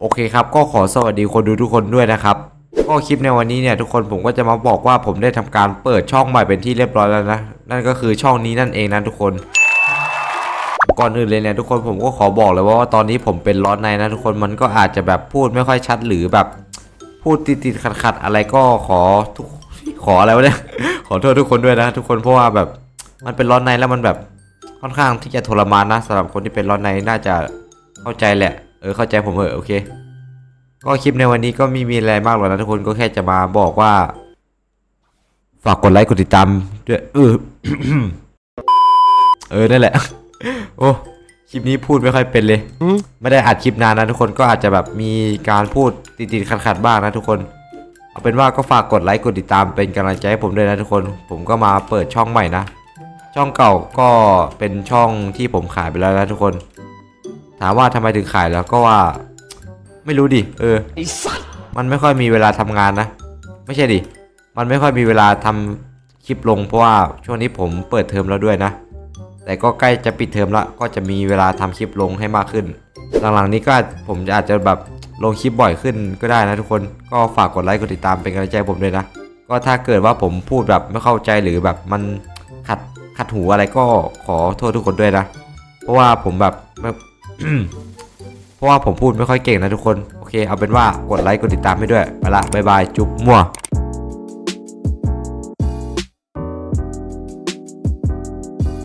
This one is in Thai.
โอเคครับก็ขอสวัสดีคนดูทุกคนด้วยนะครับก็คลิปในวันนี้เนี่ยทุกคนผมก็จะมาบอกว่าผมได้ทำการเปิดช่องใหม่เป็นที่เรียบร้อยแล้วนะนั่นก็คือช่องนี้นั่นเองนะทุกคน ก่อนอื่นเลยเนี่ยทุกคนผมก็ขอบอกเลยว่าว่าตอนนี้ผมเป็นร้อนในนะทุกคนมันก็อาจจะแบบพูดไม่ค่อยชัดหรือแบบ พูดติดๆขัดๆอะไรก็ขอทุกขออะไรวะเนี่ยขอโทษทุกคนด้วยนะ ทุกคนเพราะว่าแบบมันเป็นร้อนในแล้วมันแบบค่อนข้างที่จะทรมานนะสำหรับคนที่เป็นร้อนในน่าจะเข้าใจแหละ ออเข้าใจผมเหอะโอเค ก็คลิปในวันนี้ก็ไมีมีอะไรมากหรอกนะทุกคนก็แค่จะมาบอกว่า ฝากกดไลค์กดติดตามด้วยเออเออนั่นแหละ โอ้คลิปนี้พูดไม่ค่อยเป็นเลยไม่ได้อัดคลิปนานนะทุกคนก็อาจจะแบบมีการพูดติดๆขัดๆบ้างนะทุกคน เอาเป็นว่าก็ฝากกดไลค์กดติดตามเป็นกำลังใจให้ผมด้วยนะทุกคน ผมก็มาเปิดช่องใหม่นะช่องเก่าก็เป็นช่องที่ผมขายไปแล้วนะทุกคน ถามว่าทำไมถึงขายแล้วก็ว่า ไม่รู้ดิเออมันไม่ค่อยมีเวลาทำงานนะ ไม่ใช่ดิมันไม่ค่อยมีเวลาทำคลิปลงเพราะว่าช่วงนี้ผมเปิดเทอมแล้วด้วยนะ แต่ก็ใกล้จะปิดเทอมละก็จะมีเวลาทำคลิปลงให้มากขึ้น หลังๆนี้ก็ผมอาจจะแบบลงคลิปบ่อยขึ้นก็ได้นะทุกคนก็ฝากกดไลค์กดติดตามเป็นกำลังใจผมด้วยนะ ก็ถ้าเกิดว่าผมพูดแบบไม่เข้าใจหรือแบบมันขัดขัดหูอะไรก็ขอโทษทุกคนด้วยนะ เพราะว่าผมแบบ เพราะว่าผมพูดไม่ค่อยเก่งนะทุกคน โอเคเอาเป็นว่ากดไลค์กดติดตามให้ด้วย ไปละบายบาย จุ๊บมั่ว